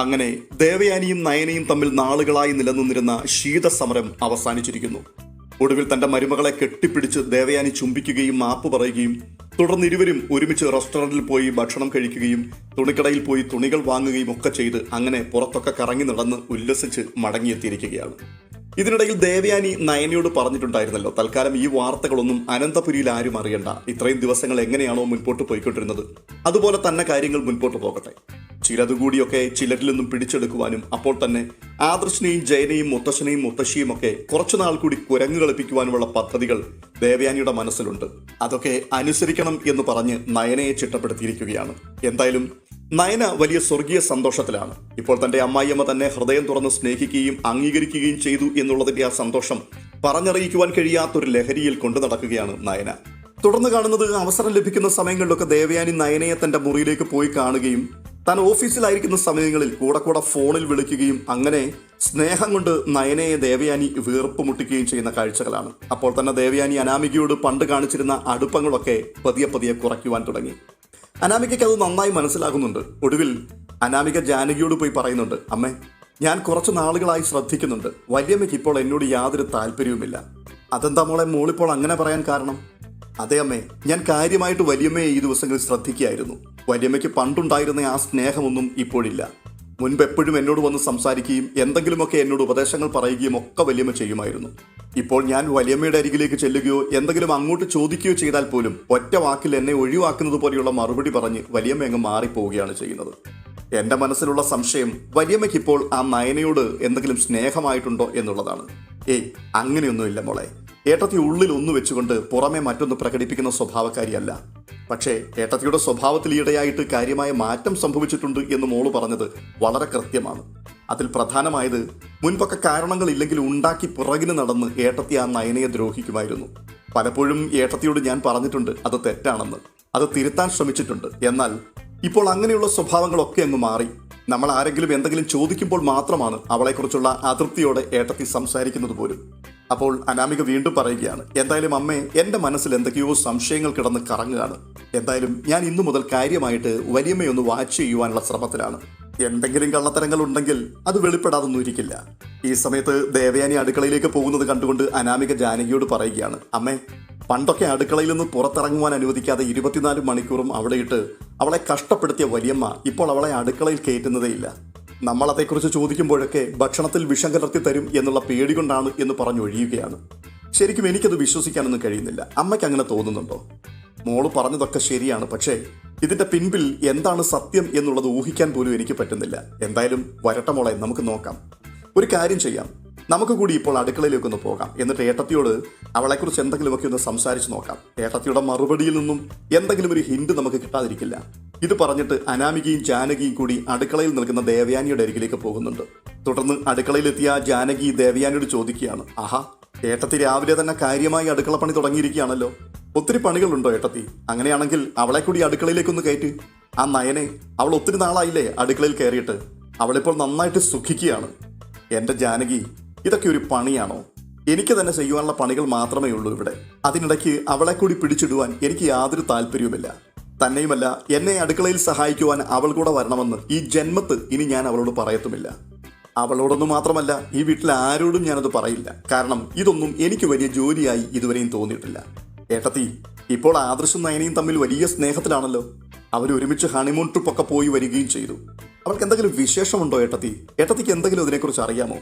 അങ്ങനെ ദേവയാനിയും നയനയും തമ്മിൽ നാളുകളായി നിലനിന്നിരുന്ന ശീതസമരം അവസാനിച്ചിരിക്കുന്നു. ഒടുവിൽ തന്റെ മരുമകളെ കെട്ടിപ്പിടിച്ച് ദേവയാനി ചുംബിക്കുകയും മാപ്പ് പറയുകയും തുടർന്ന് ഇരുവരും ഒരുമിച്ച് റെസ്റ്റോറന്റിൽ പോയി ഭക്ഷണം കഴിക്കുകയും തുണിക്കടയിൽ പോയി തുണികൾ വാങ്ങുകയും ഒക്കെ ചെയ്ത് അങ്ങനെ പുറത്തൊക്കെ കറങ്ങി നടന്ന് ഉല്ലസിച്ച് മടങ്ങിയെത്തിയിരിക്കുകയാണ്. ഇതിനിടയിൽ ദേവയാനി നയനയോട് പറഞ്ഞിട്ടുണ്ടായിരുന്നല്ലോ തൽക്കാലം ഈ വാർത്തകളൊന്നും അനന്തപുരിയിൽ ആരും അറിയണ്ട. ഇത്രയും ദിവസങ്ങൾ എങ്ങനെയാണോ മുൻപോട്ട് പോയിക്കൊണ്ടിരുന്നത്. അതുപോലെ തന്നെ കാര്യങ്ങൾ മുൻപോട്ട് പോകട്ടെ. ചിലതുകൂടിയൊക്കെ ചിലരിൽ നിന്നും പിടിച്ചെടുക്കുവാനും അപ്പോൾ തന്നെ ആദർശിനെയും ജയനെയും മുത്തശ്ശനെയും മുത്തശ്ശിയും ഒക്കെ കുറച്ചുനാൾ കൂടി കുരങ്ങ് കളിപ്പിക്കുവാനുമുള്ള പദ്ധതികൾ ദേവയാനിയുടെ മനസ്സിലുണ്ട്. അതൊക്കെ അനുസരിക്കണം എന്ന് പറഞ്ഞ് നയനയെ ചിട്ടപ്പെടുത്തിയിരിക്കുകയാണ്. എന്തായാലും നയന വലിയ സ്വർഗീയ സന്തോഷത്തിലാണ്. ഇപ്പോൾ തന്റെ അമ്മായിയമ്മ തന്നെ ഹൃദയം തുറന്ന് സ്നേഹിക്കുകയും അംഗീകരിക്കുകയും ചെയ്തു എന്നുള്ളതിന്റെ ആ സന്തോഷം പറഞ്ഞറിയിക്കുവാൻ കഴിയാത്തൊരു ലഹരിയിൽ കൊണ്ടു നടക്കുകയാണ് നയന. തുടർന്ന് കാണുന്നത് അവസരം ലഭിക്കുന്ന സമയങ്ങളിലൊക്കെ ദേവയാനി നയനയെ തന്റെ മുറിയിലേക്ക് പോയി കാണുകയും താൻ ഓഫീസിലായിരിക്കുന്ന സമയങ്ങളിൽ കൂടെ കൂടെ ഫോണിൽ വിളിക്കുകയും അങ്ങനെ സ്നേഹം കൊണ്ട് നയനയെ ദേവയാനി വീർപ്പ് മുട്ടിക്കുകയും ചെയ്യുന്ന കാഴ്ചകളാണ്. അപ്പോൾ തന്നെ ദേവയാനി അനാമികയോട് പണ്ട് കാണിച്ചിരുന്ന അടുപ്പങ്ങളൊക്കെ പതിയെ പതിയെ കുറയ്ക്കുവാൻ തുടങ്ങി. അനാമികയ്ക്ക് അത് നന്നായി മനസ്സിലാകുന്നുണ്ട്. ഒടുവിൽ അനാമിക ജാനകിയോട് പോയി പറയുന്നുണ്ട് അമ്മേ ഞാൻ കുറച്ച് നാളുകളായി ശ്രദ്ധിക്കുന്നുണ്ട്. വല്യമ്മയ്ക്ക് ഇപ്പോൾ എന്നോട് യാതൊരു താല്പര്യവുമില്ല. അതെന്താ മോളെ മോളിപ്പോൾ അങ്ങനെ പറയാൻ കാരണം? അതെ അമ്മേ ഞാൻ കാര്യമായിട്ട് വല്യമ്മയെ ഈ ദിവസങ്ങളിൽ ശ്രദ്ധിക്കുകയായിരുന്നു. വല്യമ്മയ്ക്ക് പണ്ടുണ്ടായിരുന്ന ആ സ്നേഹമൊന്നും ഇപ്പോഴില്ല. മുൻപ് എപ്പോഴും എന്നോട് വന്ന് സംസാരിക്കുകയും എന്തെങ്കിലുമൊക്കെ എന്നോട് ഉപദേശങ്ങൾ പറയുകയും ഒക്കെ വല്യമ്മ ചെയ്യുമായിരുന്നു. ഇപ്പോൾ ഞാൻ വലിയമ്മയുടെ അരികിലേക്ക് ചെല്ലുകയോ എന്തെങ്കിലും അങ്ങോട്ട് ചോദിക്കുകയോ ചെയ്താൽ പോലും ഒറ്റ വാക്കിൽ എന്നെ ഒഴിവാക്കുന്നത് പോലെയുള്ള മറുപടി പറഞ്ഞ് വലിയമ്മ അങ്ങ് മാറിപ്പോവുകയാണ് ചെയ്യുന്നത്. എന്റെ മനസ്സിലുള്ള സംശയം വലിയമ്മയ്ക്ക് ഇപ്പോൾ ആ നയനയോട് എന്തെങ്കിലും സ്നേഹമായിട്ടുണ്ടോ എന്നുള്ളതാണ്. ഏയ് അങ്ങനെയൊന്നുമില്ല മോളെ. ഏട്ടത്തി ഉള്ളിൽ ഒന്ന് വെച്ചുകൊണ്ട് പുറമെ മറ്റൊന്ന് പ്രകടിപ്പിക്കുന്ന സ്വഭാവക്കാരിയല്ല. പക്ഷേ ഏട്ടത്തിയുടെ സ്വഭാവത്തിൽ ഈയിടെയായിട്ട് കാര്യമായ മാറ്റം സംഭവിച്ചിട്ടുണ്ട് എന്ന് മോൾ പറഞ്ഞത് വളരെ കൃത്യമാണ്. അതിൽ പ്രധാനമായത് മുൻപൊക്കെ കാരണങ്ങളില്ലെങ്കിൽ ഉണ്ടാക്കി പുറകിന് നടന്ന് ഏട്ടത്തി ആ നയനയെ ദ്രോഹിക്കുമായിരുന്നു. പലപ്പോഴും ഏട്ടത്തിയോട് ഞാൻ പറഞ്ഞിട്ടുണ്ട് അത് തെറ്റാണെന്ന്. അത് തിരുത്താൻ ശ്രമിച്ചിട്ടുണ്ട്. എന്നാൽ ഇപ്പോൾ അങ്ങനെയുള്ള സ്വഭാവങ്ങളൊക്കെ അങ്ങ് മാറി. നമ്മൾ ആരെങ്കിലും എന്തെങ്കിലും ചോദിക്കുമ്പോൾ മാത്രമാണ് അവളെക്കുറിച്ചുള്ള അതൃപ്തിയോടെ ഏട്ടത്തി സംസാരിക്കുന്നത് പോലും. അപ്പോൾ അനാമിക വീണ്ടും പറയുകയാണ് എന്തായാലും അമ്മേ എന്റെ മനസ്സിൽ എന്തൊക്കെയോ സംശയങ്ങൾ കിടന്ന് കറങ്ങുകയാണ്. എന്തായാലും ഞാൻ ഇന്നു മുതൽ കാര്യമായിട്ട് വലിയമ്മയൊന്ന് വാച്ച് ചെയ്യുവാനുള്ള ശ്രമത്തിലാണ്. എന്തെങ്കിലും കള്ളത്തരങ്ങൾ ഉണ്ടെങ്കിൽ അത് വെളിപ്പെടാതൊന്നും ഇരിക്കില്ല. ഈ സമയത്ത് ദേവയാനി അടുക്കളയിലേക്ക് പോകുന്നത് കണ്ടുകൊണ്ട് അനാമിക ജാനകിയോട് പറയുകയാണ് അമ്മേ പണ്ടൊക്കെ അടുക്കളയിൽ നിന്ന് പുറത്തിറങ്ങുവാൻ അനുവദിക്കാതെ ഇരുപത്തിനാല് മണിക്കൂറും അവിടെ ഇട്ട് അവളെ കഷ്ടപ്പെടുത്തിയ വലിയമ്മ ഇപ്പോൾ അവളെ അടുക്കളയിൽ കയറ്റുന്നതേയില്ല നമ്മളതേക്കുറിച്ച് ചോദിക്കുമ്പോഴൊക്കെ ഭക്ഷണത്തിൽ വിഷം കലർത്തി തരും എന്നുള്ള പേടി കൊണ്ടാണ് എന്ന് പറഞ്ഞൊഴിയുകയാണ് ശരിക്കും എനിക്കത് വിശ്വസിക്കാനൊന്നും കഴിയുന്നില്ല. അമ്മയ്ക്ക് അങ്ങനെ തോന്നുന്നുണ്ടോ? മോൾ പറഞ്ഞതൊക്കെ ശരിയാണ് പക്ഷേ ഇതിന്റെ പിൻപിൽ എന്താണ് സത്യം എന്നുള്ളത് ഊഹിക്കാൻ പോലും എനിക്ക് പറ്റുന്നില്ല. എന്തായാലും വരട്ടെ മോളെ നമുക്ക് നോക്കാം. ഒരു കാര്യം ചെയ്യാം. നമുക്ക് കൂടി ഇപ്പോൾ അടുക്കളയിലേക്ക് ഒന്ന് പോകാം. എന്നിട്ട് ഏട്ടത്തിയോട് അവളെക്കുറിച്ച് എന്തെങ്കിലുമൊക്കെ ഒന്ന് സംസാരിച്ച് നോക്കാം. ഏട്ടത്തിയുടെ മറുപടിയിൽ നിന്നും എന്തെങ്കിലും ഒരു ഹിന്റ് നമുക്ക് കിട്ടാതിരിക്കില്ല. ഇത് പറഞ്ഞിട്ട് അനാമികയും ജാനകിയും കൂടി അടുക്കളയിൽ നിൽക്കുന്ന ദേവയാനിയുടെ അരികിലേക്ക് പോകുന്നുണ്ട്. തുടർന്ന് അടുക്കളയിലെത്തിയ ജാനകി ദേവയാനിയോട് ചോദിക്കുകയാണ് ആഹാ ഏട്ടത്തി രാവിലെ തന്നെ കാര്യമായി അടുക്കള പണി തുടങ്ങിയിരിക്കുകയാണല്ലോ. ഒത്തിരി പണികളുണ്ടോ ഏട്ടത്തി? അങ്ങനെയാണെങ്കിൽ അവളെ കൂടി അടുക്കളയിലേക്കൊന്ന് കയറ്റി. ആ നയനെ അവൾ ഒത്തിരി നാളായില്ലേ അടുക്കളയിൽ കയറിയിട്ട്. അവളിപ്പോൾ നന്നായിട്ട് സുഖിക്കുകയാണ്. എന്റെ ജാനകി ഇതൊക്കെ ഒരു പണിയാണോ? എനിക്ക് തന്നെ ചെയ്യുവാനുള്ള പണികൾ മാത്രമേ ഉള്ളൂ ഇവിടെ. അതിനിടയ്ക്ക് അവളെ കൂടി പിടിച്ചിടുവാൻ എനിക്ക് യാതൊരു താല്പര്യവുമില്ല. തന്നെയുമല്ല എന്നെ അടുക്കളയിൽ സഹായിക്കുവാൻ അവൾ കൂടെ വരണമെന്ന് ഈ ജന്മത്ത് ഇനി ഞാൻ അവളോട് പറയത്തുമില്ല. അവളോടൊന്നും മാത്രമല്ല ഈ വീട്ടിൽ ആരോടും ഞാനത് പറയില്ല. കാരണം ഇതൊന്നും എനിക്ക് വലിയ ജോലിയായി ഇതുവരെയും തോന്നിയിട്ടില്ല. ഏട്ടത്തി ഇപ്പോൾ ആദർശും നയനയും തമ്മിൽ വലിയ സ്നേഹത്തിലാണല്ലോ. അവർ ഒരുമിച്ച് ഹണിമൂൺ ട്രിപ്പൊക്കെ പോയി വരികയും ചെയ്തു. അവൾക്ക് എന്തെങ്കിലും വിശേഷമുണ്ടോ ഏട്ടത്തി? ഏട്ടത്തിക്ക് എന്തെങ്കിലും അതിനെക്കുറിച്ച് അറിയാമോ?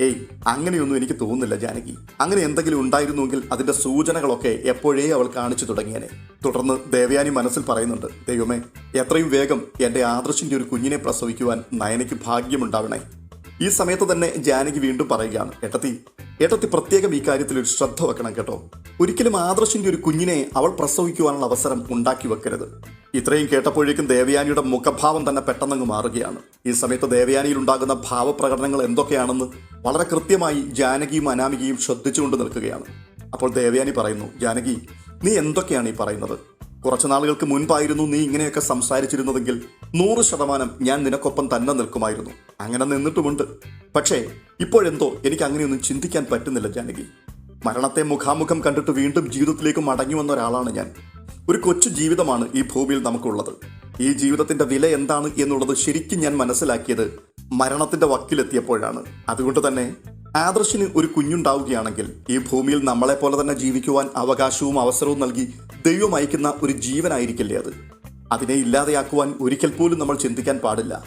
ഏയ് അങ്ങനെയൊന്നും എനിക്ക് തോന്നുന്നില്ല ജാനകി. അങ്ങനെ എന്തെങ്കിലും ഉണ്ടായിരുന്നുവെങ്കിൽ അതിന്റെ സൂചനകളൊക്കെ എപ്പോഴേ അവൾ കാണിച്ചു തുടങ്ങിയനെ. തുടർന്ന് ദേവയാനി മനസ്സിൽ പറയുന്നുണ്ട് ദൈവമേ എത്രയും വേഗം എന്റെ ആദർശിന്റെ ഒരു കുഞ്ഞിനെ പ്രസവിക്കുവാൻ നയനയ്ക്ക് ഭാഗ്യമുണ്ടാവണേ. ഈ സമയത്ത് തന്നെ ജാനകി വീണ്ടും പറയുകയാണ് ഏട്ടത്തി ഏട്ടത്തി പ്രത്യേകം ഈ കാര്യത്തിൽ ഒരു ശ്രദ്ധ വെക്കണം കേട്ടോ. ഒരിക്കലും ആദർശിന്റെ ഒരു കുഞ്ഞിനെ അവൾ പ്രസവിക്കുവാനുള്ള അവസരം ഉണ്ടാക്കി വെക്കരുത്. ഇത്രയും കേട്ടപ്പോഴേക്കും ദേവയാനിയുടെ മുഖഭാവം തന്നെ പെട്ടെന്നങ്ങ് മാറുകയാണ്. ഈ സമയത്ത് ദേവയാനിയിൽ ഉണ്ടാകുന്ന ഭാവപ്രകടനങ്ങൾ എന്തൊക്കെയാണെന്ന് വളരെ കൃത്യമായി ജാനകിയും അനാമികയും ശ്രദ്ധിച്ചുകൊണ്ട് നിൽക്കുകയാണ്. അപ്പോൾ ദേവയാനി പറയുന്നു ജാനകി നീ എന്തൊക്കെയാണ് ഈ പറയുന്നത്? കുറച്ചു നാളുകൾക്ക് മുൻപായിരുന്നു നീ ഇങ്ങനെയൊക്കെ സംസാരിച്ചിരുന്നതെങ്കിൽ നൂറ് ശതമാനം ഞാൻ നിനക്കൊപ്പം തന്നെ നിൽക്കുമായിരുന്നു. അങ്ങനെ നിന്നിട്ടുമുണ്ട്. പക്ഷേ ഇപ്പോഴെന്തോ എനിക്ക് അങ്ങനെയൊന്നും ചിന്തിക്കാൻ പറ്റുന്നില്ല ജാനകി. മരണത്തെ മുഖാമുഖം കണ്ടിട്ട് വീണ്ടും ജീവിതത്തിലേക്ക് മടങ്ങി വന്ന ഒരാളാണ് ഞാൻ. ഒരു കൊച്ചു ജീവിതമാണ് ഈ ഭൂമിയിൽ നമുക്കുള്ളത്. ഈ ജീവിതത്തിന്റെ വില എന്താണ് എന്നുള്ളത് ശരിക്കും ഞാൻ മനസ്സിലാക്കിയത് മരണത്തിന്റെ വക്കിലെത്തിയപ്പോഴാണ്. അതുകൊണ്ട് തന്നെ ആദർശിന് ഒരു കുഞ്ഞുണ്ടാവുകയാണെങ്കിൽ ഈ ഭൂമിയിൽ നമ്മളെ പോലെ തന്നെ ജീവിക്കുവാൻ അവകാശവും അവസരവും നൽകി ദൈവം അയക്കുന്ന ഒരു ജീവനായിരിക്കില്ലേ അത്? അതിനെ ഇല്ലാതെയാക്കുവാൻ ഒരിക്കൽ പോലും നമ്മൾ ചിന്തിക്കാൻ പാടില്ല.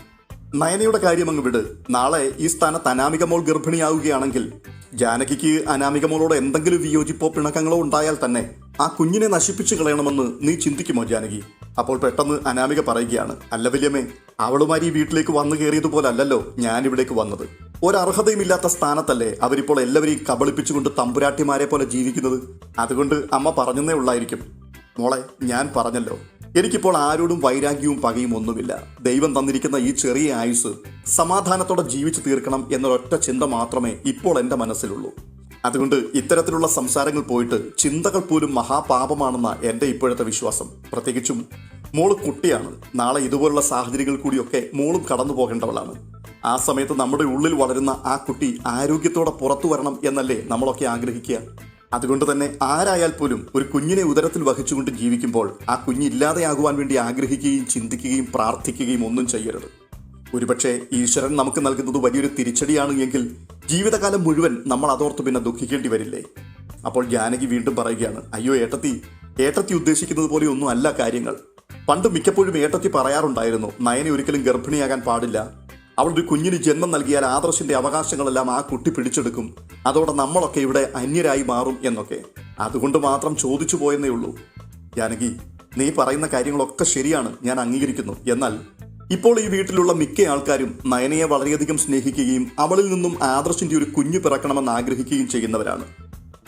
നയനയുടെ കാര്യം അങ്ങ് വിട്. നാളെ ഈ സ്ഥാനത്ത് അനാമികമോൾ ഗർഭിണിയാവുകയാണെങ്കിൽ ജാനകിക്ക് അനാമികമോളോട് എന്തെങ്കിലും വിയോജിപ്പോ പിണക്കങ്ങളോ ഉണ്ടായാൽ തന്നെ ആ കുഞ്ഞിനെ നശിപ്പിച്ചു കളയണമെന്ന് നീ ചിന്തിക്കുമോ ജാനകി? അപ്പോൾ പെട്ടെന്ന് അനാമിക പറയുകയാണ് അല്ല വല്യമ്മേ അവളുമാരി ഈ വീട്ടിലേക്ക് വന്നു കയറിയതുപോലല്ലോ ഞാൻ ഇവിടേക്ക് വന്നത്. ഒരർഹതയുമില്ലാത്ത സ്ഥാനത്തല്ലേ അവരിപ്പോൾ എല്ലാവരെയും കബളിപ്പിച്ചുകൊണ്ട് തമ്പുരാട്ടിമാരെ പോലെ ജീവിക്കുന്നത്? അതുകൊണ്ട് അമ്മ പറഞ്ഞതേ ഉള്ളായിരിക്കും. മോളെ ഞാൻ പറഞ്ഞല്ലോ. എനിക്കിപ്പോൾ ആരോടും വൈരാഗ്യവും പകയും ഒന്നുമില്ല. ദൈവം തന്നിരിക്കുന്ന ഈ ചെറിയ ആയുസ് സമാധാനത്തോടെ ജീവിച്ചു തീർക്കണം എന്നൊരൊറ്റ ചിന്ത മാത്രമേ ഇപ്പോൾ എന്റെ മനസ്സിലുള്ളൂ. അതുകൊണ്ട് ഇത്തരത്തിലുള്ള സംസാരങ്ങൾ പോയിട്ട് ചിന്തകൾ പോലും മഹാപാപമാണെന്ന എന്റെ ഇപ്പോഴത്തെ വിശ്വാസം. പ്രത്യേകിച്ചും മോൾ കുട്ടിയാണ്. നാളെ ഇതുപോലുള്ള സാഹചര്യങ്ങൾ കൂടിയൊക്കെ മോളും കടന്നു പോകേണ്ടവളാണ്. ആ സമയത്ത് നമ്മുടെ ഉള്ളിൽ വളരുന്ന ആ കുട്ടി ആരോഗ്യത്തോടെ പുറത്തു വരണം എന്നല്ലേ നമ്മളൊക്കെ ആഗ്രഹിക്കുക. അതുകൊണ്ട് തന്നെ ആരായാൽ പോലും ഒരു കുഞ്ഞിനെ ഉദരത്തിൽ വഹിച്ചുകൊണ്ട് ജീവിക്കുമ്പോൾ ആ കുഞ്ഞില്ലാതെയാകുവാൻ വേണ്ടി ആഗ്രഹിക്കുകയും ചിന്തിക്കുകയും പ്രാർത്ഥിക്കുകയും ഒന്നും ചെയ്യരുത്. ഒരുപക്ഷെ ഈശ്വരൻ നമുക്ക് നൽകുന്നത് വലിയൊരു തിരിച്ചടിയാണ് എങ്കിൽ ജീവിതകാലം മുഴുവൻ നമ്മൾ അതോർത്ത് പിന്നെ ദുഃഖിക്കേണ്ടി വരില്ലേ? അപ്പോൾ ജാനകി വീണ്ടും പറയുകയാണ് അയ്യോ ഏട്ടത്തി ഏട്ടത്തി ഉദ്ദേശിക്കുന്നത് പോലെ ഒന്നും അല്ല കാര്യങ്ങൾ. പണ്ട് മിക്കപ്പോഴും ഏട്ടത്തി പറയാറുണ്ടായിരുന്നു നയനെ ഒരിക്കലും ഗർഭിണിയാകാൻ പാടില്ല. അവളൊരു കുഞ്ഞിന് ജന്മം നൽകിയാൽ ആദർശിന്റെ അവകാശങ്ങളെല്ലാം ആ കുട്ടി പിടിച്ചെടുക്കും. അതോടെ നമ്മളൊക്കെ ഇവിടെ അന്യരായി മാറും എന്നൊക്കെ. അതുകൊണ്ട് മാത്രം ചോദിച്ചു പോയെന്നേ ഉള്ളൂ. ജാനകി നീ പറയുന്ന കാര്യങ്ങളൊക്കെ ശരിയാണ് ഞാൻ അംഗീകരിക്കുന്നു. എന്നാൽ ഇപ്പോൾ ഈ വീട്ടിലുള്ള മിക്ക ആൾക്കാരും നയനയെ വളരെയധികം സ്നേഹിക്കുകയും അവളിൽ നിന്നും ആദർശിന്റെ ഒരു കുഞ്ഞു പിറക്കണമെന്ന് ആഗ്രഹിക്കുകയും ചെയ്യുന്നവരാണ്.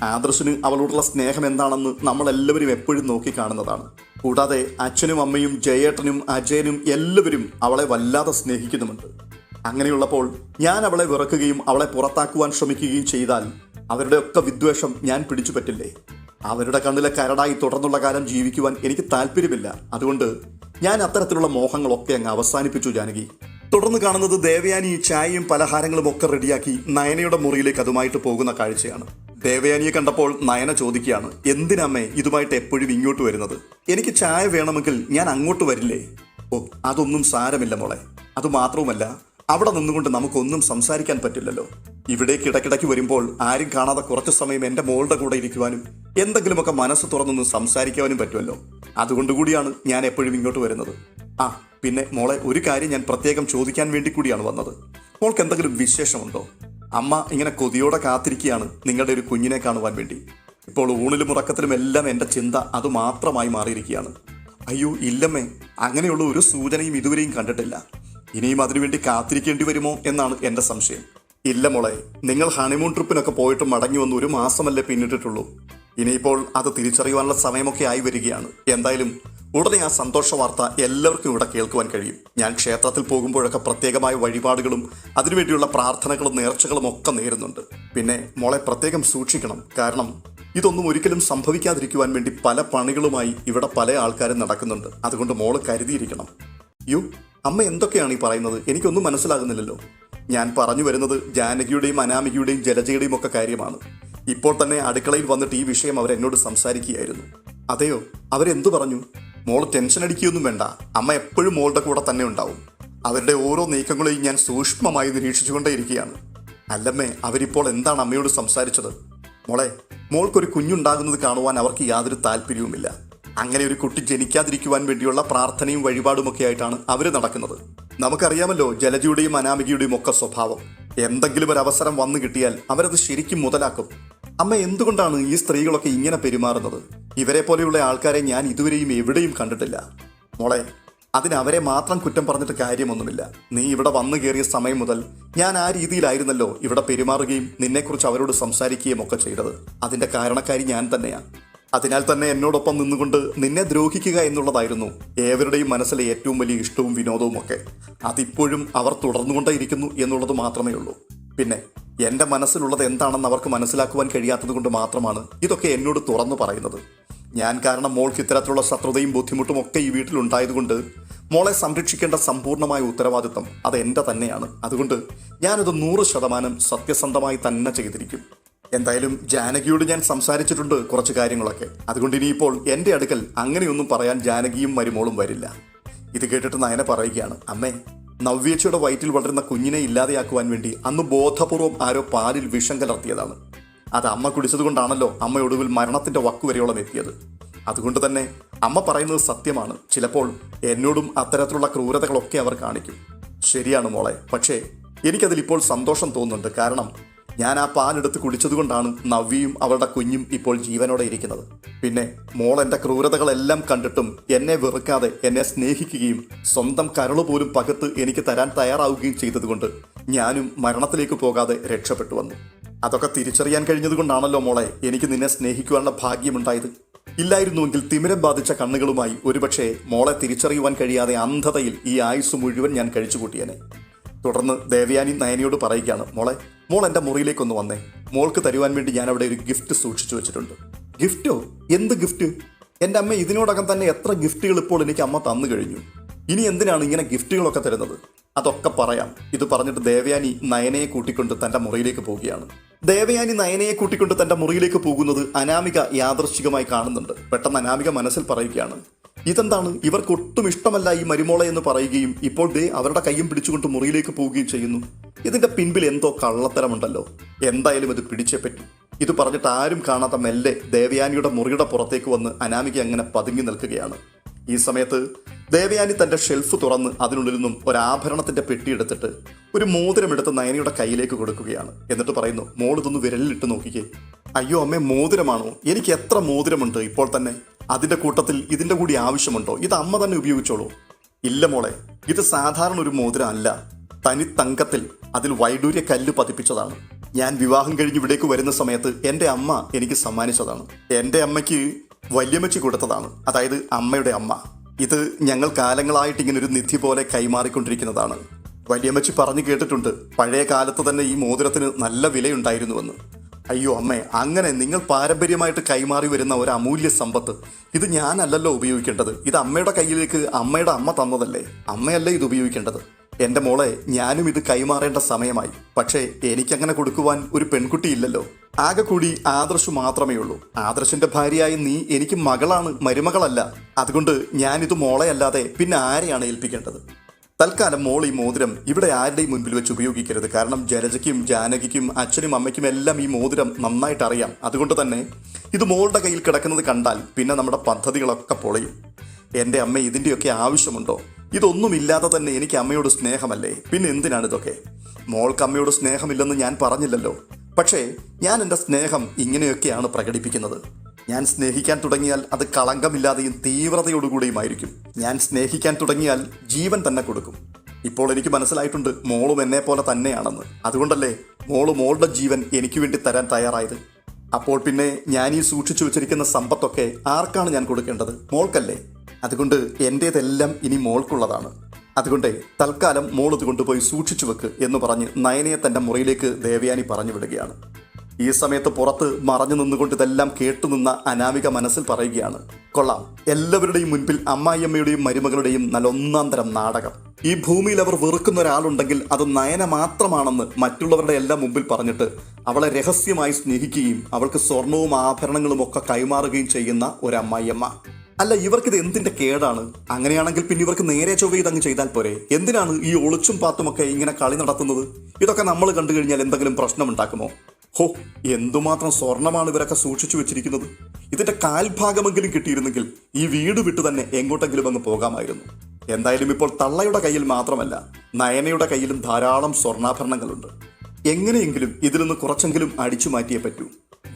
ആദർശിന് അവളോടുള്ള സ്നേഹം എന്താണെന്ന് നമ്മളെല്ലാവരും എപ്പോഴും നോക്കി കാണുന്നതാണ് കൂടാതെ അച്ഛനും അമ്മയും ജയേട്ടനും അജയനും എല്ലാവരും അവളെ വല്ലാതെ സ്നേഹിക്കുന്നുമുണ്ട്. അങ്ങനെയുള്ളപ്പോൾ ഞാൻ അവളെ വിറക്കുകയും അവളെ പുറത്താക്കുവാൻ ശ്രമിക്കുകയും ചെയ്താൽ അവരുടെ ഒക്കെ വിദ്വേഷം ഞാൻ പിടിച്ചു പറ്റില്ലേ? അവരുടെ കണ്ണിലെ കരടായി തുടർന്നുള്ള കാലം ജീവിക്കുവാൻ എനിക്ക് താല്പര്യമില്ല. അതുകൊണ്ട് ഞാൻ അത്തരത്തിലുള്ള മോഹങ്ങളൊക്കെ അങ്ങ് അവസാനിപ്പിച്ചു ജാനകി. തുടർന്ന് കാണുന്നത് ദേവയാനി ചായയും പലഹാരങ്ങളും ഒക്കെ റെഡിയാക്കി നയനയുടെ മുറിയിലേക്ക് അതുമായിട്ട് പോകുന്ന കാഴ്ചയാണ്. ദേവയാനിയെ കണ്ടപ്പോൾ നയന ചോദിക്കുകയാണ് എന്തിനമ്മേ ഇതുമായിട്ട് എപ്പോഴും ഇങ്ങോട്ട് വരുന്നത്? എനിക്ക് ചായ വേണമെങ്കിൽ ഞാൻ അങ്ങോട്ട് വരില്ലേ? ഓ അതൊന്നും സാരമില്ല മോളെ. അത് മാത്രവുമല്ല അവിടെ നിന്നുകൊണ്ട് നമുക്കൊന്നും സംസാരിക്കാൻ പറ്റില്ലല്ലോ. ഇവിടേക്ക് ഇടയ്ക്കിടയ്ക്ക് വരുമ്പോൾ ആരും കാണാതെ കുറച്ച് സമയം എന്റെ മോളുടെ കൂടെ ഇരിക്കുവാനും എന്തെങ്കിലുമൊക്കെ മനസ്സ് തുറന്നൊന്ന് സംസാരിക്കാനും പറ്റുമല്ലോ. അതുകൊണ്ട് കൂടിയാണ് ഞാൻ എപ്പോഴും ഇങ്ങോട്ട് വരുന്നത്. ആ പിന്നെ മോളെ ഒരു കാര്യം ഞാൻ പ്രത്യേകം ചോദിക്കാൻ വേണ്ടി കൂടിയാണ് വന്നത്. മോൾക്ക് എന്തെങ്കിലും വിശേഷമുണ്ടോ? അമ്മ ഇങ്ങനെ കൊതിയോടെ കാത്തിരിക്കുകയാണ് നിങ്ങളുടെ ഒരു കുഞ്ഞിനെ കാണുവാൻ വേണ്ടി. ഇപ്പോൾ ഊണിലും ഉറക്കത്തിലും എല്ലാം എന്റെ ചിന്ത അത് മാത്രമായി മാറിയിരിക്കുകയാണ്. അയ്യോ ഇല്ലമ്മേ അങ്ങനെയുള്ള ഒരു സൂചനയും ഇതുവരെയും കണ്ടിട്ടില്ല. ഇനിയും അതിനുവേണ്ടി കാത്തിരിക്കേണ്ടി വരുമോ എന്നാണ് എന്റെ സംശയം. ഇല്ല മോളെ നിങ്ങൾ ഹണിമൂൺ ട്രിപ്പിനൊക്കെ പോയിട്ട് മടങ്ങി വന്ന് ഒരു മാസമല്ലേ പിന്നിട്ടിട്ടുള്ളൂ. ഇനിയിപ്പോൾ അത് തിരിച്ചറിയുവാനുള്ള സമയമൊക്കെ ആയി വരികയാണ്. എന്തായാലും ഉടനെ ആ സന്തോഷ വാർത്ത എല്ലാവർക്കും ഇവിടെ കേൾക്കുവാൻ കഴിയും. ഞാൻ ക്ഷേത്രത്തിൽ പോകുമ്പോഴൊക്കെ പ്രത്യേകമായ വഴിപാടുകളും അതിനുവേണ്ടിയുള്ള പ്രാർത്ഥനകളും നേർച്ചകളും ഒക്കെ നേരുന്നുണ്ട്. പിന്നെ മോളെ പ്രത്യേകം സൂക്ഷിക്കണം. കാരണം ഇതൊന്നും ഒരിക്കലും സംഭവിക്കാതിരിക്കുവാൻ വേണ്ടി പല പണികളുമായി ഇവിടെ പല ആൾക്കാരും നടക്കുന്നുണ്ട്. അതുകൊണ്ട് മോൾ കരുതിയിരിക്കണം. യു അമ്മ എന്തൊക്കെയാണ് ഈ പറയുന്നത്? എനിക്കൊന്നും മനസ്സിലാകുന്നില്ലല്ലോ. ഞാൻ പറഞ്ഞു വരുന്നത് ജാനകിയുടെയും അനാമികയുടെയും ജലജയുടെയും ഒക്കെ കാര്യമാണ്. ഇപ്പോൾ തന്നെ അടുക്കളയിൽ വന്നിട്ട് ഈ വിഷയം അവർ എന്നോട് സംസാരിക്കുകയായിരുന്നു. അതെയോ? അവരെന്തു പറഞ്ഞു? മോൾ ടെൻഷൻ അടിക്കുകയൊന്നും വേണ്ട. അമ്മ എപ്പോഴും മോളുടെ കൂടെ തന്നെ ഉണ്ടാവും. അവരുടെ ഓരോ നീക്കങ്ങളെയും ഞാൻ സൂക്ഷ്മമായി നിരീക്ഷിച്ചുകൊണ്ടേയിരിക്കുകയാണ് അല്ലമ്മേ അവരിപ്പോൾ എന്താണ് അമ്മയോട് സംസാരിച്ചത്? മോളെ മോൾക്കൊരു കുഞ്ഞുണ്ടാകുന്നത് കാണുവാൻ അവർക്ക് യാതൊരു താല്പര്യവുമില്ല. അങ്ങനെ ഒരു കുട്ടി ജനിക്കാതിരിക്കുവാൻ വേണ്ടിയുള്ള പ്രാർത്ഥനയും വഴിപാടുമൊക്കെ ആയിട്ടാണ് അവർ നടക്കുന്നത്. നമുക്കറിയാമല്ലോ ജലജയുടെയും അനാമികയുടെയും ഒക്കെ സ്വഭാവം. എന്തെങ്കിലും ഒരു അവസരം വന്നു കിട്ടിയാൽ അവരത് ശരിക്കും മുതലാക്കും. അമ്മ എന്തുകൊണ്ടാണ് ഈ സ്ത്രീകളൊക്കെ ഇങ്ങനെ പെരുമാറുന്നത്? ഇവരെ പോലെയുള്ള ആൾക്കാരെ ഞാൻ ഇതുവരെയും എവിടെയും കണ്ടിട്ടില്ല. മോളെ അതിന് അവരെ മാത്രം കുറ്റം പറഞ്ഞിട്ട് കാര്യമൊന്നുമില്ല. നീ ഇവിടെ വന്നു കയറിയ സമയം മുതൽ ഞാൻ ആ രീതിയിലായിരുന്നല്ലോ ഇവിടെ പെരുമാറുകയും നിന്നെക്കുറിച്ച് അവരോട് സംസാരിക്കുകയും ഒക്കെ ചെയ്തത്. അതിന്റെ കാരണക്കാരി ഞാൻ തന്നെയാണ് അതിനാൽ തന്നെ എന്നോടൊപ്പം നിന്നുകൊണ്ട് നിന്നെ ദ്രോഹിക്കുക എന്നുള്ളതായിരുന്നു ഏവരുടെയും മനസ്സിലെ ഏറ്റവും വലിയ ഇഷ്ടവും വിനോദവും ഒക്കെ. അതിപ്പോഴും അവർ തുടർന്നുകൊണ്ടേയിരിക്കുന്നു എന്നുള്ളത് മാത്രമേ ഉള്ളൂ. പിന്നെ എന്റെ മനസ്സിലുള്ളത് എന്താണെന്ന് അവർക്ക് മനസ്സിലാക്കുവാൻ കഴിയാത്തതുകൊണ്ട് മാത്രമാണ് ഇതൊക്കെ എന്നോട് തുറന്നു പറയുന്നത്. ഞാൻ കാരണം മോൾക്ക് ഇത്തരത്തിലുള്ള ശത്രുതയും ബുദ്ധിമുട്ടും ഒക്കെ ഈ വീട്ടിലുണ്ടായതുകൊണ്ട് മോളെ സംരക്ഷിക്കേണ്ട സമ്പൂർണമായ ഉത്തരവാദിത്തം അത് എന്റെ തന്നെയാണ്. അതുകൊണ്ട് ഞാനത് നൂറ് ശതമാനം സത്യസന്ധമായി തന്നെ ചെയ്തിരിക്കും. എന്തായാലും ജാനകിയോട് ഞാൻ സംസാരിച്ചിട്ടുണ്ട് കുറച്ച് കാര്യങ്ങളൊക്കെ. അതുകൊണ്ട് ഇനിയിപ്പോൾ എന്റെ അടുക്കൽ അങ്ങനെയൊന്നും പറയാൻ ജാനകിയും മരുമോളും വരില്ല. ഇത് കേട്ടിട്ട് നയന പറയുകയാണ് അമ്മേ നവ്യേച്ചയുടെ വയറ്റിൽ വളരുന്ന കുഞ്ഞിനെ ഇല്ലാതെയാക്കുവാൻ വേണ്ടി അന്ന് ബോധപൂർവം ആരോ പാലിൽ വിഷം കലർത്തിയതാണ്. അത് അമ്മ കുടിച്ചതുകൊണ്ടാണല്ലോ അമ്മ ഒടുവിൽ മരണത്തിന്റെ വക്കുവരെയോളം എത്തിയത്. അതുകൊണ്ട് തന്നെ അമ്മ പറയുന്നത് സത്യമാണ്. ചിലപ്പോൾ എന്നോടും അത്തരത്തിലുള്ള ക്രൂരതകളൊക്കെ അവർ കാണിക്കും. ശരിയാണ് മോളെ പക്ഷേ എനിക്കതിൽ ഇപ്പോൾ സന്തോഷം തോന്നുന്നുണ്ട്. കാരണം ഞാൻ ആ പാലെടുത്ത് കുടിച്ചതുകൊണ്ടാണ് നവ്യയും അവളുടെ കുഞ്ഞും ഇപ്പോൾ ജീവനോടെ ഇരിക്കുന്നത്. പിന്നെ മോൾ എന്റെ ക്രൂരതകളെല്ലാം കണ്ടിട്ടും എന്നെ വെറുക്കാതെ എന്നെ സ്നേഹിക്കുകയും സ്വന്തം കരൾ പോലും പകത്ത് എനിക്ക് തരാൻ തയ്യാറാവുകയും ചെയ്തതുകൊണ്ട് ഞാനും മരണത്തിലേക്ക് പോകാതെ രക്ഷപ്പെട്ടു വന്നു. അതൊക്കെ തിരിച്ചറിയാൻ കഴിഞ്ഞതുകൊണ്ടാണല്ലോ മോളെ എനിക്ക് നിന്നെ സ്നേഹിക്കുവാനുള്ള ഭാഗ്യമുണ്ടായത്. ഇല്ലായിരുന്നുവെങ്കിൽ തിമിരം ബാധിച്ച കണ്ണുകളുമായി ഒരുപക്ഷെ മോളെ തിരിച്ചറിയുവാൻ കഴിയാതെ അന്ധതയിൽ ഈ ആയുസ് മുഴുവൻ ഞാൻ കഴിച്ചുകൂട്ടിയനെ. തുടർന്ന് ദേവയാനി നയനയോട് പറയുകയാണ് മോളെ മോൾ എന്റെ മുറിയിലേക്കൊന്ന് വന്നേ. മോൾക്ക് തരുവാൻ വേണ്ടി ഞാൻ അവിടെ ഒരു ഗിഫ്റ്റ് സൂക്ഷിച്ചു വെച്ചിട്ടുണ്ട്. ഗിഫ്റ്റോ? എന്ത് ഗിഫ്റ്റ്? എന്റെ അമ്മ ഇതിനോടകം തന്നെ എത്ര ഗിഫ്റ്റുകൾ ഇപ്പോൾ എനിക്ക് അമ്മ തന്നു കഴിഞ്ഞു. ഇനി എന്തിനാണ് ഇങ്ങനെ ഗിഫ്റ്റുകളൊക്കെ തരുന്നത്? അതൊക്കെ പറയാം. ഇത് പറഞ്ഞിട്ട് ദേവയാനി നയനയെ കൂട്ടിക്കൊണ്ട് തന്റെ മുറിയിലേക്ക് പോവുകയാണ്. ദേവയാനി നയനയെ കൂട്ടിക്കൊണ്ട് തന്റെ മുറിയിലേക്ക് പോകുന്നത് അനാമിക യാദൃശ്ചികമായി കാണുന്നുണ്ട്. പെട്ടെന്ന് അനാമിക മനസ്സിൽ പറയുകയാണ് ഇതെന്താണ്? ഇവർക്ക് ഒട്ടും ഇഷ്ടമല്ല ഈ മരുമോളെ എന്ന് പറയുകയും ഇപ്പോൾ ദേ അവരുടെ കയ്യും പിടിച്ചുകൊണ്ട് മുറിയിലേക്ക് പോവുകയും ചെയ്യുന്നു. ഇതിന്റെ പിൻപിൽ എന്തോ കള്ളത്തരമുണ്ടല്ലോ. എന്തായാലും ഇത് പിടിച്ചേ പറ്റി. ഇത് പറഞ്ഞിട്ട് ആരും കാണാത്ത മെല്ലെ ദേവയാനിയുടെ മുറിയുടെ പുറത്തേക്ക് വന്ന് അനാമിക അങ്ങനെ പതുങ്ങി നിൽക്കുകയാണ്. ഈ സമയത്ത് ദേവയാനി തന്റെ ഷെൽഫ് തുറന്ന് അതിനുള്ളിൽ നിന്നും ഒരാഭരണത്തിന്റെ പെട്ടി എടുത്തിട്ട് ഒരു മോതിരം എടുത്ത് നയനയുടെ കയ്യിലേക്ക് കൊടുക്കുകയാണ്. എന്നിട്ട് പറയുന്നു മോൾ ഇതൊന്ന് വിരലിലിട്ട് നോക്കിക്കേ. അയ്യോ അമ്മേ മോതിരമാണോ? എനിക്ക് എത്ര മോതിരമുണ്ട് ഇപ്പോൾ തന്നെ? അതിന്റെ കൂട്ടത്തിൽ ഇതിന്റെ കൂടി ആവശ്യമുണ്ടോ? ഇത് അമ്മ തന്നെ ഉപയോഗിച്ചോളൂ. ഇല്ല മോളെ ഇത് സാധാരണ ഒരു മോതിരം അല്ല തനി തങ്കത്തിൽ അതിൽ വൈഡൂര്യ കല്ല് പതിപ്പിച്ചതാണ്. ഞാൻ വിവാഹം കഴിഞ്ഞ് ഇവിടേക്ക് വരുന്ന സമയത്ത് എന്റെ അമ്മ എനിക്ക് സമ്മാനിച്ചതാണ്. എന്റെ അമ്മയ്ക്ക് വല്യമ്മച്ചി കൊടുത്തതാണ്. അതായത് അമ്മയുടെ അമ്മ. ഇത് ഞങ്ങൾ കാലങ്ങളായിട്ട് ഇങ്ങനെ ഒരു നിധി പോലെ കൈമാറിക്കൊണ്ടിരിക്കുന്നതാണ്. വലിയമ്മച്ചി പറഞ്ഞു കേട്ടിട്ടുണ്ട് പഴയ കാലത്ത് തന്നെ ഈ മോതിരത്തിന് നല്ല വിലയുണ്ടായിരുന്നുവെന്ന്. അയ്യോ അമ്മേ അങ്ങനെ നിങ്ങൾ പാരമ്പര്യമായിട്ട് കൈമാറി വരുന്ന ഒരു അമൂല്യ സമ്പത്ത്. ഇത് ഞാനല്ലല്ലോ ഉപയോഗിക്കേണ്ടത്. ഇത് അമ്മയുടെ കയ്യിലേക്ക് അമ്മയുടെ അമ്മ തന്നതല്ലേ? അമ്മയല്ലേ ഇത് ഉപയോഗിക്കേണ്ടത്? എന്റെ മോളെ ഞാനും ഇത് കൈമാറേണ്ട സമയമായി. പക്ഷേ എനിക്കങ്ങനെ കൊടുക്കുവാൻ ഒരു പെൺകുട്ടിയില്ലല്ലോ ആകെ കൂടി ആദർശ് മാത്രമേ ഉള്ളൂ. ആദർശിന്റെ ഭാര്യയായ നീ എനിക്ക് മകളാണ് മരുമകളല്ല. അതുകൊണ്ട് ഞാനിത് മോളെയല്ലാതെ പിന്നെ ആരെയാണ് ഏൽപ്പിക്കേണ്ടത്? തൽക്കാലം മോൾ ഈ മോതിരം ഇവിടെ ആരുടെയും മുൻപിൽ വെച്ച് ഉപയോഗിക്കരുത്. കാരണം ജലജയ്ക്കും ജാനകിക്കും അച്ഛനും അമ്മയ്ക്കും എല്ലാം ഈ മോതിരം നന്നായിട്ട് അറിയാം അതുകൊണ്ട് തന്നെ ഇത് മോളുടെ കയ്യിൽ കിടക്കുന്നത് കണ്ടാൽ പിന്നെ നമ്മുടെ പദ്ധതികളൊക്കെ പൊളയും. എന്റെ അമ്മ ഇതിന്റെയൊക്കെ ആവശ്യമുണ്ടോ? ഇതൊന്നുമില്ലാതെ തന്നെ എനിക്ക് അമ്മയോട് സ്നേഹമല്ലേ? പിന്നെ എന്തിനാണ് ഇതൊക്കെ? മോൾക്ക് അമ്മയോട് സ്നേഹമില്ലെന്ന് ഞാൻ പറഞ്ഞില്ലല്ലോ. പക്ഷേ ഞാൻ എന്റെ സ്നേഹം ഇങ്ങനെയൊക്കെയാണ് പ്രകടിപ്പിക്കുന്നത്. ഞാൻ സ്നേഹിക്കാൻ തുടങ്ങിയാൽ അത് കളങ്കമില്ലാതെയും തീവ്രതയോടുകൂടിയുമായിരിക്കും. ഞാൻ സ്നേഹിക്കാൻ തുടങ്ങിയാൽ ജീവൻ തന്നെ കൊടുക്കും. ഇപ്പോൾ എനിക്ക് മനസ്സിലായിട്ടുണ്ട് മോളും എന്നെ പോലെ തന്നെയാണെന്ന്. അതുകൊണ്ടല്ലേ മോൾ മോളുടെ ജീവൻ എനിക്ക് വേണ്ടി തരാൻ തയ്യാറായത്? അപ്പോൾ പിന്നെ ഞാൻ ഈ സൂക്ഷിച്ചു വെച്ചിരിക്കുന്ന സമ്പത്തൊക്കെ ആർക്കാണ് ഞാൻ കൊടുക്കേണ്ടത്? മോൾക്കല്ലേ? അതുകൊണ്ട് എന്റേതെല്ലാം ഇനി മോൾക്കുള്ളതാണ്. അതുകൊണ്ട് തൽക്കാലം മോൾ കൊണ്ടുപോയി സൂക്ഷിച്ചു വെക്ക് എന്ന് പറഞ്ഞ് നയനയെ തന്റെ മുറിയിലേക്ക് ദേവയാനി പറഞ്ഞു വിടുകയാണ്. ഈ സമയത്ത് പുറത്ത് മറഞ്ഞു നിന്നുകൊണ്ട് ഇതെല്ലാം കേട്ടുനിന്ന അനാമിക മനസ്സിൽ പറയുകയാണ് കൊള്ളാം. എല്ലാവരുടെയും മുൻപിൽ അമ്മായിയമ്മയുടെയും മരുമകളുടെയും നല്ല ഒന്നാം തരം നാടകം. ഈ ഭൂമിയിൽ അവർ വെറുക്കുന്ന ഒരാളുണ്ടെങ്കിൽ അത് നയന മാത്രമാണെന്ന് മറ്റുള്ളവരുടെ എല്ലാം മുമ്പിൽ പറഞ്ഞിട്ട് അവളെ രഹസ്യമായി സ്നേഹിക്കുകയും അവൾക്ക് സ്വർണവും ആഭരണങ്ങളും ഒക്കെ കൈമാറുകയും ചെയ്യുന്ന ഒരു അമ്മായിയമ്മ അല്ല ഇവർക്കിത് എന്തിന്റെ കേടാണ്? അങ്ങനെയാണെങ്കിൽ പിന്നെ ഇവർക്ക് നേരെ ചൊവ്വ ഇതങ്ങ് ചെയ്താൽ പോരെ. എന്തിനാണ് ഈ ഒളിച്ചും പാത്തുമൊക്കെ ഇങ്ങനെ കളി നടത്തുന്നത്? ഇതൊക്കെ നമ്മൾ കണ്ടു കഴിഞ്ഞാൽ എന്തെങ്കിലും പ്രശ്നമുണ്ടാക്കുമോ? ഹോ എന്തുമാത്രം സ്വർണമാണ് ഇവരൊക്കെ സൂക്ഷിച്ചു വെച്ചിരിക്കുന്നത്. ഇതിന്റെ കാൽഭാഗമെങ്കിലും കിട്ടിയിരുന്നെങ്കിൽ ഈ വീട് വിട്ടു തന്നെ എങ്ങോട്ടെങ്കിലും അങ്ങ് പോകാമായിരുന്നു. എന്തായാലും ഇപ്പോൾ തള്ളയുടെ കയ്യിൽ മാത്രമല്ല നയനയുടെ കയ്യിലും ധാരാളം സ്വർണാഭരണങ്ങളുണ്ട്. എങ്ങനെയെങ്കിലും ഇതിൽ നിന്ന് കുറച്ചെങ്കിലും അടിച്ചു മാറ്റിയേ പറ്റൂ.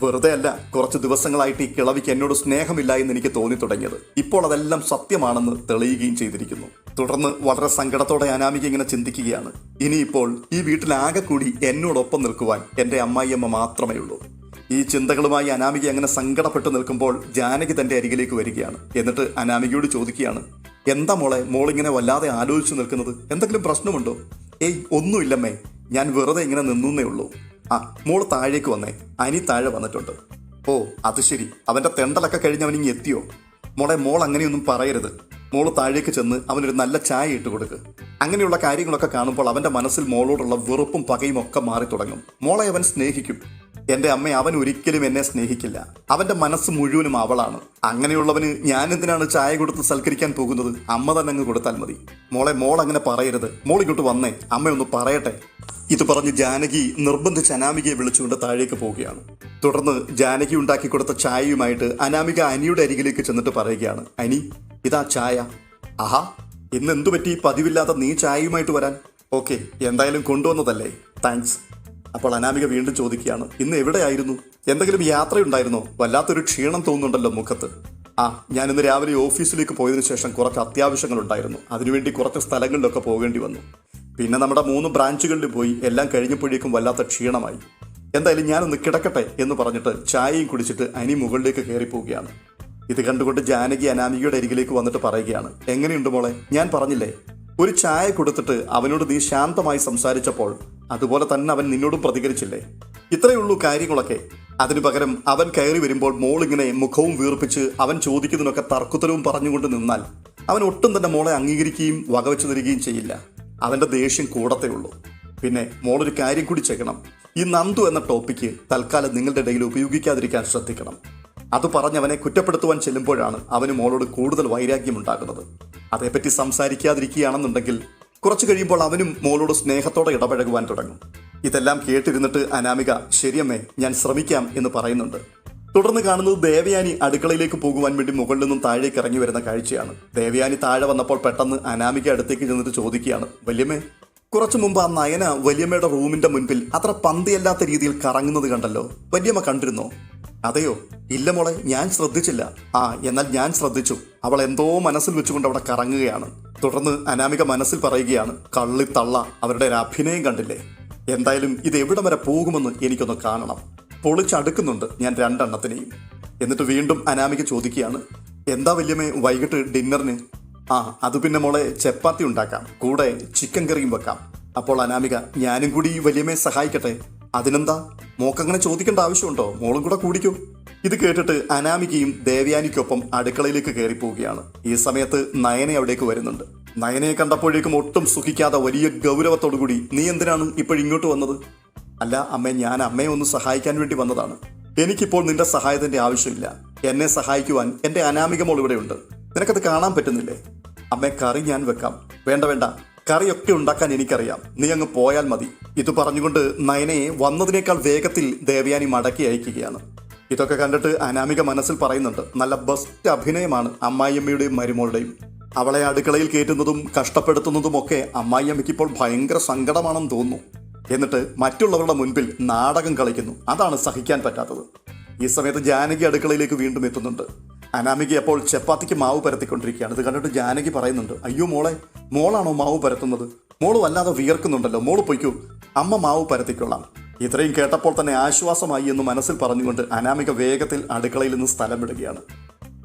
വെറുതെ അല്ല കുറച്ച് ദിവസങ്ങളായിട്ട് ഈ കിളവിക്ക് എന്നോട് സ്നേഹമില്ല എന്ന് എനിക്ക് തോന്നി തുടങ്ങിയത്. ഇപ്പോൾ അതെല്ലാം സത്യമാണെന്ന് തെളിയുകയും ചെയ്തിരിക്കുന്നു. തുടർന്ന് വളരെ സങ്കടത്തോടെ അനാമിക ഇങ്ങനെ ചിന്തിക്കുകയാണ്. ഇനിയിപ്പോൾ ഈ വീട്ടിലാകെ കൂടി എന്നോടൊപ്പം നിൽക്കുവാൻ എന്റെ അമ്മായിയമ്മ മാത്രമേ ഉള്ളൂ. ഈ ചിന്തകളുമായി അനാമിക അങ്ങനെ സങ്കടപ്പെട്ട് നിൽക്കുമ്പോൾ ജാനകി തന്റെ അരികിലേക്ക് വരികയാണ്. എന്നിട്ട് അനാമികയോട് ചോദിക്കുകയാണ് എന്താ മോളെ മോളിങ്ങനെ വല്ലാതെ ആലോചിച്ചു നിൽക്കുന്നത്? എന്തെങ്കിലും പ്രശ്നമുണ്ടോ? ഏയ് ഒന്നുമില്ലമ്മേ. ഞാൻ വെറുതെ ഇങ്ങനെ നിന്നേ ഉള്ളൂ. ആ മോൾ താഴേക്ക് വന്നേ. അനി താഴെ വന്നിട്ടുണ്ട്. ഓ അത് ശരി. അവന്റെ തെണ്ടലൊക്കെ കഴിഞ്ഞ് അവനിങ്ങി എത്തിയോ? മോളെ മോൾ അങ്ങനെയൊന്നും പറയരുത്. മോൾ താഴേക്ക് ചെന്ന് അവനൊരു നല്ല ചായ ഇട്ട് കൊടുക്ക്. അങ്ങനെയുള്ള കാര്യങ്ങളൊക്കെ കാണുമ്പോൾ അവന്റെ മനസ്സിൽ മോളോടുള്ള വെറുപ്പും പകയും ഒക്കെ മാറി തുടങ്ങും മോളെ അവൻ സ്നേഹിക്കും. എന്റെ അമ്മ അവൻ ഒരിക്കലും എന്നെ സ്നേഹിക്കില്ല. അവന്റെ മനസ്സ് മുഴുവനും അവളാണ്. അങ്ങനെയുള്ളവന് ഞാൻ എന്തിനാണ് ചായ കൊടുത്ത് സൽക്കരിക്കാൻ പോകുന്നത്? അമ്മ തന്നെ അങ്ങ് കൊടുത്താൽ മതി. മോളെ മോൾ അങ്ങനെ പറയരുത്. മോൾ ഇങ്ങോട്ട് വന്നേ. അമ്മയൊന്ന് പറയട്ടെ. ഇത് പറഞ്ഞ് ജാനകി നിർബന്ധിച്ച് അനാമികയെ വിളിച്ചുകൊണ്ട് താഴേക്ക് പോവുകയാണ്. തുടർന്ന് ജാനകി ഉണ്ടാക്കി കൊടുത്ത ചായയുമായിട്ട് അനാമിക അനിയുടെ അരികിലേക്ക് ചെന്നിട്ട് പറയുകയാണ്. അനി ഇതാ ചായ. ആഹാ ഇന്ന് എന്തു പറ്റി പതിവില്ലാത്ത നീ ചായയുമായിട്ട് വരാൻ. ഓക്കെ എന്തായാലും കൊണ്ടുവന്നതല്ലേ. താങ്ക്സ്. അപ്പോൾ അനാമിക വീണ്ടും ചോദിക്കുകയാണ് ഇന്ന് എവിടെയായിരുന്നു? എന്തെങ്കിലും യാത്രയുണ്ടായിരുന്നോ? വല്ലാത്തൊരു ക്ഷീണം തോന്നുന്നുണ്ടല്ലോ മുഖത്ത്. ആ ഞാൻ ഇന്ന് രാവിലെ ഓഫീസിലേക്ക് പോയതിനു ശേഷം കുറച്ച് അത്യാവശ്യങ്ങളുണ്ടായിരുന്നു. അതിനുവേണ്ടി കുറച്ച് സ്ഥലങ്ങളിലൊക്കെ പോകേണ്ടി വന്നു. പിന്നെ നമ്മുടെ മൂന്ന് ബ്രാഞ്ചുകളിൽ പോയി എല്ലാം കഴിഞ്ഞപ്പോഴേക്കും വല്ലാത്ത ക്ഷീണമായി. എന്തായാലും ഞാനൊന്ന് കിടക്കട്ടെ എന്ന് പറഞ്ഞിട്ട് ചായയും കുടിച്ചിട്ട് അനി മുകളിലേക്ക് കയറി പോവുകയാണ് ഇത് കണ്ടുകൊണ്ട് ജാനകി അനാമികയുടെ അരികിലേക്ക് വന്നിട്ട് പറയുകയാണ് എങ്ങനെയുണ്ട് മോളെ? ഞാൻ പറഞ്ഞില്ലേ? ഒരു ചായ കൊടുത്തിട്ട് അവനോട് നീ ശാന്തമായി സംസാരിച്ചപ്പോൾ അതുപോലെ തന്നെ അവൻ നിന്നോടും പ്രതികരിച്ചില്ലേ? ഇത്രയുള്ളൂ കാര്യങ്ങളൊക്കെ. അതിനു പകരം അവൻ കയറി വരുമ്പോൾ മോളിങ്ങനെ മുഖവും വീർപ്പിച്ച് അവൻ ചോദിക്കുന്നതിനൊക്കെ തർക്കുത്തരവും പറഞ്ഞുകൊണ്ട് നിന്നാൽ അവൻ ഒട്ടും തന്നെ മോളെ അംഗീകരിക്കുകയും വകവെച്ചു തരികയും ചെയ്യില്ല. അവന്റെ ദേഷ്യം കൂടത്തേ ഉള്ളൂ. പിന്നെ മോളൊരു കാര്യം കൂടി ചെയ്യണം. ഈ നന്ദു എന്ന ടോപ്പിക്ക് തൽക്കാലം നിങ്ങളുടെ ഇടയിൽ ഉപയോഗിക്കാതിരിക്കാൻ ശ്രദ്ധിക്കണം. അത് പറഞ്ഞവനെ കുറ്റപ്പെടുത്തുവാൻ ചെല്ലുമ്പോഴാണ് അവന് മോളോട് കൂടുതൽ വൈരാഗ്യമുണ്ടാകുന്നത്. അതേപ്പറ്റി സംസാരിക്കാതിരിക്കുകയാണെന്നുണ്ടെങ്കിൽ കുറച്ചു കഴിയുമ്പോൾ അവനും മോളോട് സ്നേഹത്തോടെ ഇടപഴകുവാൻ തുടങ്ങും. ഇതെല്ലാം കേട്ടിരുന്നിട്ട് അനാമിക ശരിയമ്മേ ഞാൻ ശ്രമിക്കാം എന്ന് പറയുന്നുണ്ട്. തുടർന്ന് കാണുന്നത് ദേവയാനി അടുക്കളയിലേക്ക് പോകുവാൻ വേണ്ടി മുകളിൽ നിന്നും താഴേക്ക് ഇറങ്ങി വരുന്ന കാഴ്ചയാണ്. ദേവയാനി താഴെ വന്നപ്പോൾ പെട്ടെന്ന് അനാമിക അടുത്തേക്ക് ചെന്നിട്ട് ചോദിക്കുകയാണ് വല്യമ്മേ കുറച്ചു മുമ്പ് ആ നയന വല്യമ്മയുടെ റൂമിന്റെ മുൻപിൽ അത്ര പന്തിയല്ലാത്ത രീതിയിൽ കറങ്ങുന്നത് കണ്ടല്ലോ. വല്യമ്മ കണ്ടിരുന്നോ? അതെയോ ഇല്ല മോളെ ഞാൻ ശ്രദ്ധിച്ചില്ല. ആ എന്നാൽ ഞാൻ ശ്രദ്ധിച്ചു. അവൾ എന്തോ മനസ്സിൽ വെച്ചുകൊണ്ട് അവിടെ കറങ്ങുകയാണ്. തുടർന്ന് അനാമിക മനസ്സിൽ പറയുകയാണ് കള്ളി തള്ള അവരുടെ ഒരു അഭിനയം കണ്ടില്ലേ? എന്തായാലും ഇത് എവിടം വരെ പോകുമെന്ന് എനിക്കൊന്ന് കാണണം. പൊളിച്ചടുക്കുന്നുണ്ട് ഞാൻ രണ്ടെണ്ണത്തിനെയും. എന്നിട്ട് വീണ്ടും അനാമിക ചോദിക്കുകയാണ് എന്താ വല്യമ്മേ വൈകിട്ട് ഡിന്നറിന്? ആ അത് പിന്നെ മോളെ ചപ്പാത്തി ഉണ്ടാക്കാം. കൂടെ ചിക്കൻ കറിയും വെക്കാം. അപ്പോൾ അനാമിക ഞാനും കൂടി വലിയമ്മയെ സഹായിക്കട്ടെ. അതിനെന്താ? മോക്കങ്ങനെ ചോദിക്കേണ്ട ആവശ്യമുണ്ടോ? മോളും കൂടെ കൂടിക്കൂ. ഇത് കേട്ടിട്ട് അനാമികയും ദേവയാനിക്കൊപ്പം അടുക്കളയിലേക്ക് കയറിപ്പോവുകയാണ്. ഈ സമയത്ത് നയനെ അവിടേക്ക് വരുന്നുണ്ട്. നയനയെ കണ്ടപ്പോഴേക്കും ഒട്ടും സുഖിക്കാതെ വലിയ ഗൗരവത്തോടുകൂടി നീ എന്തിനാണ് ഇപ്പോഴിങ്ങോട്ട് വന്നത്? അല്ല അമ്മ ഞാൻ അമ്മയെ ഒന്ന് സഹായിക്കാൻ വേണ്ടി വന്നതാണ്. എനിക്കിപ്പോൾ നിന്റെ സഹായത്തിന്റെ ആവശ്യമില്ല. എന്നെ സഹായിക്കുവാൻ എന്റെ അനാമിക മോൾ ഇവിടെയുണ്ട്. നിനക്കത് കാണാൻ പറ്റുന്നില്ലേ? അമ്മ കറി ഞാൻ വെക്കാം. വേണ്ട വേണ്ട. കറിയൊക്കെ ഉണ്ടാക്കാൻ എനിക്കറിയാം. നീ അങ്ങ് പോയാൽ മതി. ഇത് പറഞ്ഞുകൊണ്ട് നയനയെ വന്നതിനേക്കാൾ വേഗത്തിൽ ദേവയാനി മടക്കി അയക്കുകയാണ്. ഇതൊക്കെ കണ്ടിട്ട് അനാമിക മനസ്സിൽ പറയുന്നുണ്ട് നല്ല ബെസ്റ്റ് അഭിനയമാണ് അമ്മായിയമ്മയുടെയും മരുമോളുടെയും. അവളെ അടുക്കളയിൽ കയറ്റുന്നതും കഷ്ടപ്പെടുത്തുന്നതും ഒക്കെ അമ്മായിയമ്മയ്ക്ക് ഇപ്പോൾ ഭയങ്കര സങ്കടമാണെന്ന് തോന്നുന്നു. എന്നിട്ട് മറ്റുള്ളവരുടെ മുൻപിൽ നാടകം കളിക്കുന്നു. അതാണ് സഹിക്കാൻ പറ്റാത്തത്. ഈ സമയത്ത് ജാനകി അടുക്കളയിലേക്ക് വീണ്ടും എത്തുന്നുണ്ട്. അനാമിക അപ്പോൾ ചപ്പാത്തിക്ക് മാവ് പരത്തിക്കൊണ്ടിരിക്കുകയാണ്. ഇത് കണ്ടിട്ട് ജാനകി പറയുന്നുണ്ട് അയ്യോ മോളെ മോളാണോ മാവ് പരത്തുന്നത്? മോൾ വല്ലാതെ വിയർക്കുന്നുണ്ടല്ലോ. മോൾ പൊയ്ക്കൂ. അമ്മ മാവ് പരത്തിക്കൊള്ളാം. ഇത്രയും കേട്ടപ്പോൾ തന്നെ ആശ്വാസമായി എന്ന് മനസ്സിൽ പറഞ്ഞുകൊണ്ട് അനാമിക വേഗത്തിൽ അടുക്കളയിൽ നിന്ന് സ്ഥലം വിടുകയാണ്.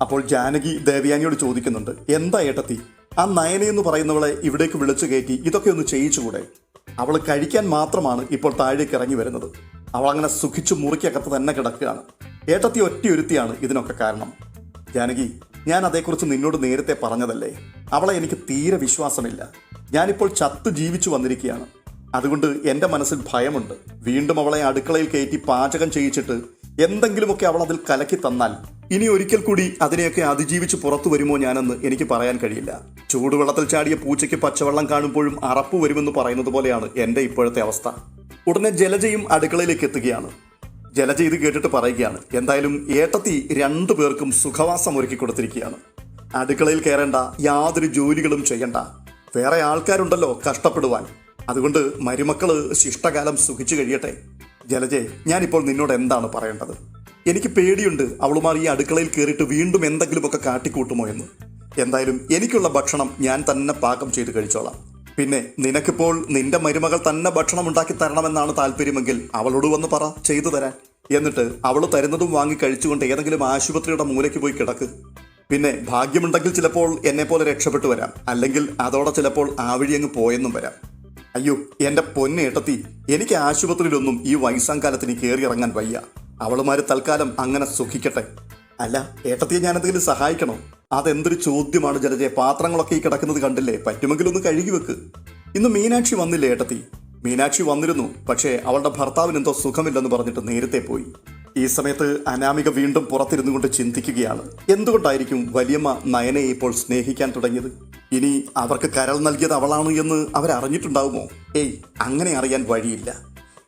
അപ്പോൾ ജാനകി ദേവയാനിയോട് ചോദിക്കുന്നുണ്ട് എന്താ ഏട്ടത്തി? ആ നയന എന്ന് പറയുന്നവളെ ഇവിടേക്ക് വിളിച്ചു കയറ്റി ഇതൊക്കെ ഒന്ന് ചെയ്യിച്ചുകൂടെ? അവൾ കഴിക്കാൻ മാത്രമാണ് ഇപ്പോൾ താഴേക്ക് ഇറങ്ങി വരുന്നത്. അവൾ അങ്ങനെ സുഖിച്ചു മുറിക്കകത്ത് തന്നെ കിടക്കുകയാണ്. ഏട്ടത്തി ഒറ്റയൊരുത്തിയാണ് ഇതിനൊക്കെ കാരണം. ജാനകി ഞാൻ അതേക്കുറിച്ച് നിന്നോട് നേരത്തെ പറഞ്ഞതല്ലേ? അവളെ എനിക്ക് തീരെ വിശ്വാസമില്ല. ഞാനിപ്പോൾ ചത്ത് ജീവിച്ചു വന്നിരിക്കുകയാണ്. അതുകൊണ്ട് എന്റെ മനസ്സിൽ ഭയമുണ്ട്. വീണ്ടും അവളെ അടുക്കളയിൽ കയറ്റി പാചകം ചെയ്യിച്ചിട്ട് എന്തെങ്കിലുമൊക്കെ അവൾ അതിൽ കലക്കി തന്നാൽ ഇനി ഒരിക്കൽ കൂടി അതിനെയൊക്കെ അതിജീവിച്ച് പുറത്തു വരുമോ ഞാനെന്ന് എനിക്ക് പറയാൻ കഴിയില്ല. ചൂടുവെള്ളത്തിൽ ചാടിയ പൂച്ചയ്ക്ക് പച്ചവെള്ളം കാണുമ്പോഴും അറപ്പ് വരുമെന്ന് പറയുന്നത് പോലെയാണ് എന്റെ ഇപ്പോഴത്തെ അവസ്ഥ. ഉടനെ ജലജയും അടുക്കളയിലേക്ക് എത്തുകയാണ്. ജലജ ഇത് കേട്ടിട്ട് പറയുകയാണ് എന്തായാലും ഏട്ടത്തി രണ്ടു പേർക്കും സുഖവാസം ഒരുക്കി കൊടുത്തിരിക്കുകയാണ്. അടുക്കളയിൽ കയറേണ്ട യാതൊരു ജോലികളും ചെയ്യണ്ട. വേറെ ആൾക്കാരുണ്ടല്ലോ കഷ്ടപ്പെടുവാൻ. അതുകൊണ്ട് മരുമക്കൾ ശിഷ്ടകാലം സുഖിച്ചു കഴിയട്ടെ. ജലജെ ഞാനിപ്പോൾ നിന്നോട് എന്താണ് പറയേണ്ടത്? എനിക്ക് പേടിയുണ്ട് അവളുമാർ ഈ അടുക്കളയിൽ കയറിയിട്ട് വീണ്ടും എന്തെങ്കിലുമൊക്കെ കാട്ടിക്കൂട്ടുമോ എന്ന്. എന്തായാലും എനിക്കുള്ള ഭക്ഷണം ഞാൻ തന്നെ പാകം ചെയ്ത് കഴിച്ചോളാം. പിന്നെ നിനക്കിപ്പോൾ നിന്റെ മരുമകൾ തന്നെ ഭക്ഷണം ഉണ്ടാക്കി തരണമെന്നാണ് താല്പര്യമെങ്കിൽ അവളോട് വന്ന് പറ ചെയ്തു തരാൻ. എന്നിട്ട് അവൾ തരുന്നതും വാങ്ങി കഴിച്ചുകൊണ്ട് ഏതെങ്കിലും ആശുപത്രിയുടെ മൂലയ്ക്ക് പോയി കിടക്ക്. പിന്നെ ഭാഗ്യമുണ്ടെങ്കിൽ ചിലപ്പോൾ എന്നെ പോലെ രക്ഷപ്പെട്ടു വരാം. അല്ലെങ്കിൽ അതോടെ ചിലപ്പോൾ ആ വഴി അങ്ങ് പോയെന്നും വരാം. അയ്യോ എന്റെ പൊന്നേട്ടത്തി എനിക്ക് ആശുപത്രിയിലൊന്നും ഈ വയസ്സാം കയറി ഇറങ്ങാൻ വയ്യ. അവളുമാര് തൽക്കാലം അങ്ങനെ സുഖിക്കട്ടെ. അല്ല ഏട്ടത്തിയെ ഞാൻ എന്തെങ്കിലും സഹായിക്കണോ? അതെന്തൊരു ചോദ്യമാണ് ജലജയെ പാത്രങ്ങളൊക്കെ ഈ കിടക്കുന്നത് കണ്ടില്ലേ? പറ്റുമെങ്കിൽ ഒന്ന് കഴുകി വെക്ക്. ഇന്ന് മീനാക്ഷി വന്നില്ലേ ഏട്ടത്തി? മീനാക്ഷി വന്നിരുന്നു പക്ഷേ അവളുടെ ഭർത്താവിന് എന്തോ സുഖമില്ലെന്ന് പറഞ്ഞിട്ട് നേരത്തെ പോയി. ഈ സമയത്ത് അനാമിക വീണ്ടും പുറത്തിരുന്നു കൊണ്ട് ചിന്തിക്കുകയാണ്. എന്തുകൊണ്ടായിരിക്കും വലിയമ്മ നയനെ ഇപ്പോൾ സ്നേഹിക്കാൻ തുടങ്ങിയത്? ഇനി അവർക്ക് കരൾ നൽകിയത് അവളാണ് എന്ന് അവരറിഞ്ഞിട്ടുണ്ടാവുമോ? ഏയ് അങ്ങനെ അറിയാൻ വഴിയില്ല.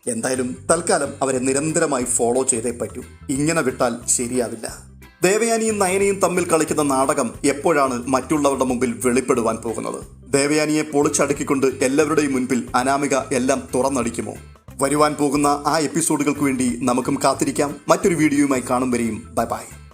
എന്തായാലും തൽക്കാലം അവരെ നിരന്തരമായി ഫോളോ ചെയ്തേ പറ്റൂ. ഇങ്ങനെ വിട്ടാൽ ശരിയാവില്ല. ദേവയാനിയും നയനയും തമ്മിൽ കളിക്കുന്ന നാടകം എപ്പോഴാണ് മറ്റുള്ളവരുടെ മുമ്പിൽ വെളിപ്പെടുവാൻ പോകുന്നത്? ദേവയാനിയെ പൊളിച്ചടുക്കിക്കൊണ്ട് എല്ലാവരുടെയും മുൻപിൽ അനാമിക എല്ലാം തുറന്നടിക്കുമോ? വരുവാൻ പോകുന്ന ആ എപ്പിസോഡുകൾക്ക് വേണ്ടി നമുക്കും കാത്തിരിക്കാം. മറ്റൊരു വീഡിയോയുമായി കാണും വരെയും. Bye bye.